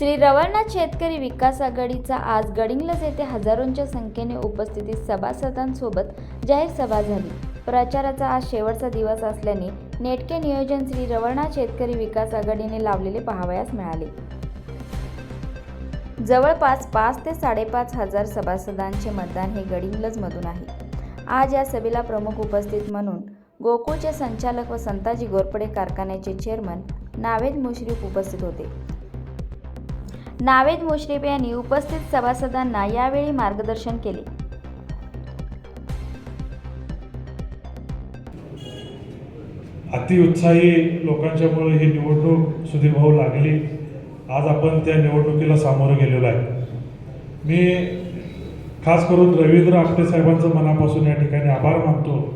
श्री रवळनाथ शेतकरी विकास आघाडीचा आज गडिंग्लज येथे हजारोंच्या संख्येने उपस्थितीत सभासदांसोबत जाहीर सभा झाली. प्रचाराचा आज शेवटचा दिवस असल्याने नेटके नियोजन श्री रवळनाथ शेतकरी विकास आघाडीने लावलेले पाहावयास मिळाले. जवळपास पाच ते साडेपाच हजार सभासदांचे मतदान हे गडिंग्लजमधून आहे. आज या सभेला प्रमुख उपस्थित म्हणून गोकुळचे संचालक व संताजी गोरपडे कारखान्याचे चेअरमन नावेद मुश्रीफ उपस्थित होते. नावेद मुश्रीफ यांनी उपस्थित सभासदांना यावेळी मार्गदर्शन केले. अतिउत्साही लोकांच्यामुळे ही निवडणूक सुधीर भाऊ लागली. आज आपण त्या निवडणुकीला सामोरं गेलेलो आहे. मी खास करून रवींद्र आपटे साहेबांचं मनापासून या ठिकाणी आभार मानतो.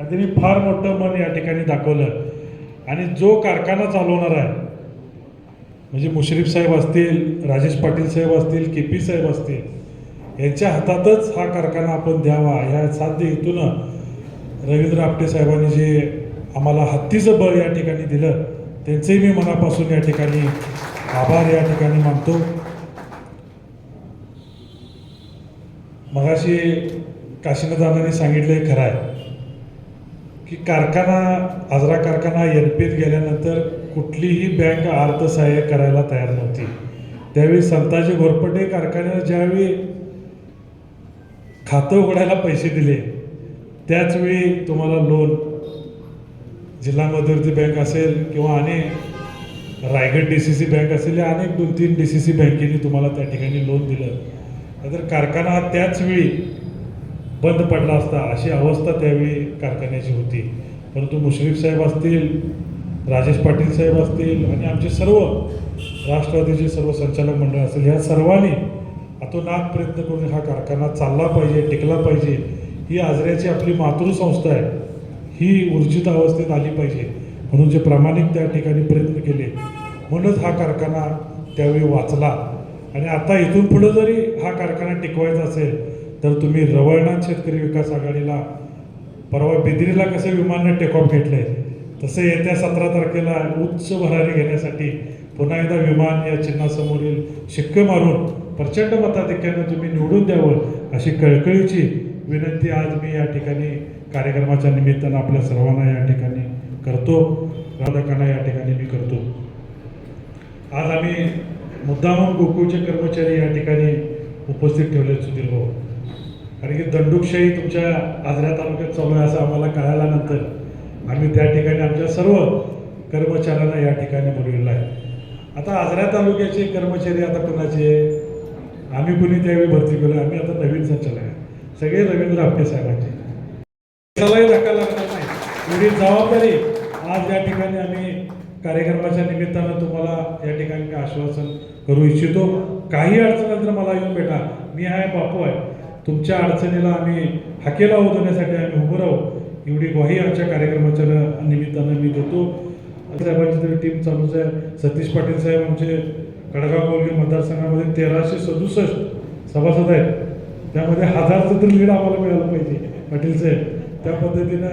आणि त्यांनी फार मोठं मन या ठिकाणी दाखवलं. आणि जो कारखाना चालवणार आहे म्हणजे मुश्रीफ साहेब असतील राजेश पाटील साहेब असतील के पी साहेब असतील यांच्या हातातच हा कारखाना आपण द्यावा. ह्या साध्य हेतून रवींद्र आपटे साहेबांनी जे आम्हाला हत्तीचं बळ या ठिकाणी दिलं त्यांचेही मी मनापासून या ठिकाणी आभार या ठिकाणी मानतो. मगाशी काशीनाथांनी सांगितलं खरं आहे. की कारखाना आजरा कारखाना एन पीत गेल्यानंतर कुठलीही बँक अर्थसहाय्य करायला तयार नव्हती. त्यावेळी संताजी घोरपटे कारखान्याला ज्यावेळी खातं उघडायला पैसे दिले त्याचवेळी तुम्हाला लोन जिल्हा मध्यवर्ती बँक असेल किंवा अनेक Raigad D C C bank असेल या अनेक दोन तीन डी सी सी बँकेने तुम्हाला त्या ठिकाणी लोन दिलं. तर कारखाना हा बंद पडला असता अशी अवस्था त्यावेळी कारखान्याची होती. परंतु मुश्रीफ साहेब असतील राजेश पाटील साहेब असतील आणि आमचे सर्व राष्ट्रवादीचे सर्व संचालक मंडळ असेल ह्या सर्वांनी अतोनात प्रयत्न करून हा कारखाना चालला पाहिजे टिकला पाहिजे. ही आजऱ्याची आपली मातृसंस्था आहे. ही ऊर्जित अवस्थेत आली पाहिजे. म्हणून जे प्रामाणिक त्या ठिकाणी प्रयत्न केले. म्हणूनच हा कारखाना त्यावेळी वाचला. आणि आता इथून पुढं जरी हा कारखाना टिकवायचा असेल तर तुम्ही रवळनाथ शेतकरी विकास आघाडीला परवा बिद्रीला कसं विमाननं टेकऑफ घेतले? तसे तसं येत्या सतरा तारखेला उच्च भरारी घेण्यासाठी पुन्हा एकदा विमान या चिन्हासमोरील शिक्के मारून प्रचंड मताधिक्यानं तुम्ही निवडून द्यावं अशी कळकळीची विनंती आज मी या ठिकाणी कार्यक्रमाच्या निमित्तानं आपल्या सर्वांना या ठिकाणी करतो. राधकांना या ठिकाणी मी करतो. आज आम्ही मुद्दामून गोकुळचे कर्मचारी या ठिकाणी उपस्थित ठेवले सुधीर भाऊ. कारण की दंडुकशाही तुमच्या आजऱ्या तालुक्यात चालू आहे असं आम्हाला कळाल्यानंतर आम्ही त्या ठिकाणी आमच्या सर्व कर्मचाऱ्यांना या ठिकाणी बोलवलेलं आहे. आता आजऱ्या तालुक्याचे कर्मचारी आता कोणाचे? आम्ही कुणी त्यावेळी भरती केलं? आम्ही आता नवीन संचालक आहे. सगळे रवींद्र आपटे साहेबांचे. त्यालाही धक्का लागणार नाही. एवढी जबाबदारी आज या ठिकाणी आम्ही कार्यक्रमाच्या निमित्तानं तुम्हाला या ठिकाणी आश्वासन करू इच्छितो. काही अडचण तर मला येऊन भेटा. मी आहे बापू आहे. तुमच्या अडचणीला आम्ही हाकेला उधवण्यासाठी आम्ही उभं राहू. एवढी ग्वाही आमच्या कार्यक्रमाच्या निमित्तानं मी देतो. साहेबांची तरी टीम चालूच आहे. सतीश पाटील साहेब आमचे कडगाव कोलगी मतदारसंघामध्ये तेराशे सदुसष्ट सभासद आहेत. त्यामध्ये हजारचं तर लीड आम्हाला मिळालं पाहिजे पाटील साहेब. त्या पद्धतीनं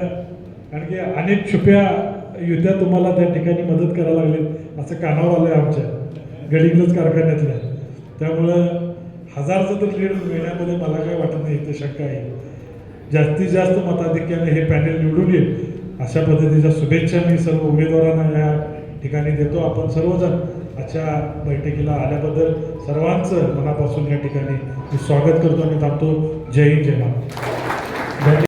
आणखी अनेक छुप्या युत्या तुम्हाला त्या ठिकाणी मदत करायला लागलेत असं कानावर आलं आहे आमच्या. गडिंगलज कारखान्यातल्या. त्यामुळं हजारचं तर लीड मिळण्यामध्ये मला काही वाटत नाही इथं शंका आहे. जास्तीत जास्त मताधिक्याने हे पॅनेल निवडून येईल. अशा पद्धतीच्या शुभेच्छा मी सर्व उमेदवारांना या ठिकाणी देतो. आपण सर्वजण आजच्या बैठकीला आल्याबद्दल सर्वांचं मनापासून या ठिकाणी मी स्वागत करतो आणि थांबतो. जय हिंद जय महाराज